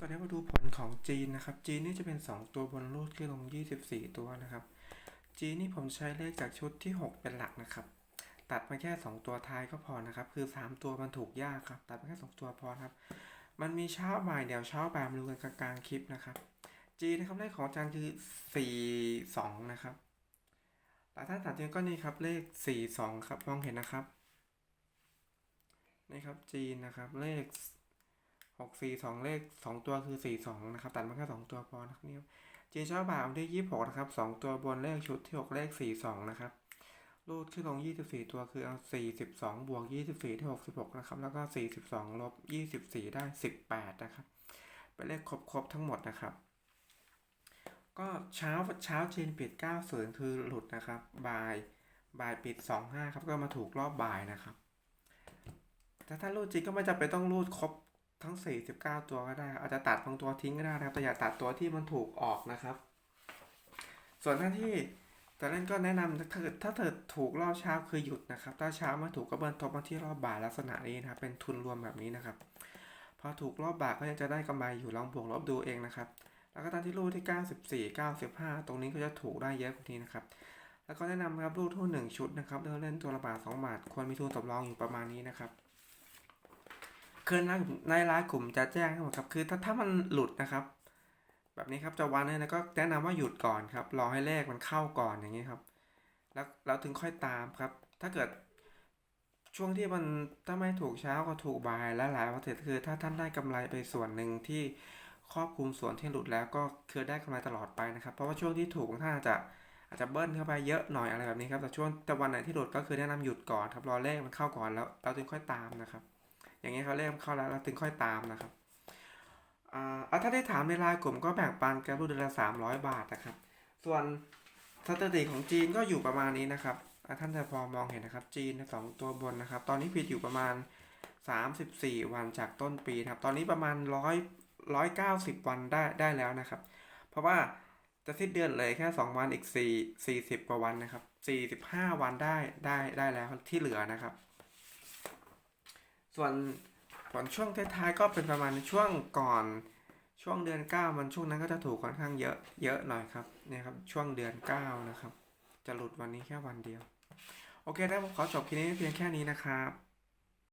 สวัสดีครับมาดูผลของจีนนะครับ จีนนี่จะเป็น 2 ตัวบนรูดขึ้นลง 24 ตัวนะครับ จีนนี่ผมใช้เลขจากชุดที่ 6 เป็นหลักนะครับ ตัดมาแค่ 2 ตัวท้ายก็พอนะครับ คือ 3 ตัวมันถูกยากครับ ตัดมาแค่ 2 ตัวพอครับ มันมีเช้าบ่ายเดี๋ยวเช้าบ่ายมาดูกันกลางคลิปนะครับ จีนนะครับเลขของอาจารย์คือ 42 นะครับหลายท่านถามจริงก็นี่ครับเลข 42 ครับมองเห็นนะครับนี่ครับจีนนะครับเลข หกสี่สองเลขสองตัวคือสี่สองนะครับ ตัดมาแค่สองตัวพอนะครับนี่ครับจีนเช้าบ่ายวันที่ยี่สิบหกนะครับสองตัวบนเลขชุดที่หกเลขสี่สองนะครับรูดขึ้นลงยี่สิบสี่ตัวคือเอาสี่สิบสองบวกยี่สิบสี่ที่หกสิบหกนะครับ แล้วก็สี่สิบสองลบยี่สิบสี่ได้สิบแปดนะครับ เป็นเลขครบครบๆทั้งหมดนะครับ ก็เช้าเช้าจีนปิดเก้าศูนคือหลุดนะครับ บ่ายบ่ายปิดสองห้าครับ ก็มาถูกรอบบ่ายนะครับ แต่ถ้ารูดจริงก็ไม่จำเป็นต้องรูดครบ ทั้ง 49 ตัวก็ได้ อาจจะตัดบางตัวทิ้งก็ได้นะครับ แต่อย่าตัดตัวที่มันถูกออกนะครับ ส่วนท่านที่แต่เล่นก็แนะนำถ้าเกิดถ้าเกิดถูกรอบเช้าคือหยุดนะครับ ถ้าเช้าไม่ถูกก็เบิร์นทบมาที่รอบบ่ายลักษณะนี้นะครับ เป็นทุนรวมแบบนี้นะครับ พอถูกรอบบ่ายก็ยังจะได้กำไรอยู่ลองบวกลบดูเองนะครับ แล้วก็ตอนที่รูดที่ 94 95 ตรงนี้ก็จะถูกได้เยอะกว่านี้นะครับ แล้วก็แนะนำนะครับรูดทุนหนึ่งชุดนะครับเล่นเล่นตัวละบาท2บาทควรมีทุนสำรองอยู่ประมาณนี้นะครับ คือในในรายกลุ่มจะแจ้งให้หมดครับคือถ้าถ้ามันหลุดนะครับ แบบนี้ครับจะวันเนี่ยนะก็แนะนำว่าหยุดก่อนครับ รอให้เลขมันเข้าก่อนอย่างนี้ครับ แล้วเราถึงค่อยตามครับ ถ้าเกิดช่วงที่มันถ้าไม่ถูกเช้าก็ถูกบ่ายและหลายวันเสร็จคือ ถ้าท่านได้กำไรไปส่วนหนึ่งที่ครอบคลุมส่วนที่หลุดแล้วก็คือได้กำไรตลอดไปนะครับ เพราะว่าช่วงที่ถูกท่านอาจจะอาจจะเบิ้ลเข้าไปเยอะหน่อยอะไรแบบนี้ครับแต่ช่วงแต่วันไหนที่หลุดก็คือแนะนำหยุดก่อนครับรอเลขมันเข้าก่อนแล้วเราถึงค่อยตามนะครับ อย่างนี้เขาเริ่มเข้าแล้วเราถึงค่อยตามนะครับอ่าถ้าได้ถามในไลน์กลุ่มก็แบ่งปันกันรูปเดือนละสามร้อยบาทนะครับ ส่วนสถิติของจีนก็อยู่ประมาณนี้นะครับท่านจะพอมองเห็นนะครับ จีนสองตัวบนนะครับ ตอนนี้ผิดอยู่ประมาณ 34 วันจากต้นปีครับ ตอนนี้ประมาณร้อยร้อยเก้าสิบวันได้ได้แล้วนะครับ เพราะว่าจะสิ้นเดือนเลยแค่ 2 วันอีก 4 40 กว่าวันนะครับ 45 วันได้ได้ได้แล้วที่เหลือนะครับ ส่วนผลช่วงท้ายๆก็เป็นประมาณช่วงก่อนช่วงเดือน 9 มันช่วงนั้นก็จะถูกค่อนข้างเยอะเยอะหน่อยครับเนี่ยครับช่วงเดือน 9 นะครับ จะหลุดวันนี้แค่วันเดียว โอเคนะผมขอจบคลิปนี้เพียงแค่นี้นะครับ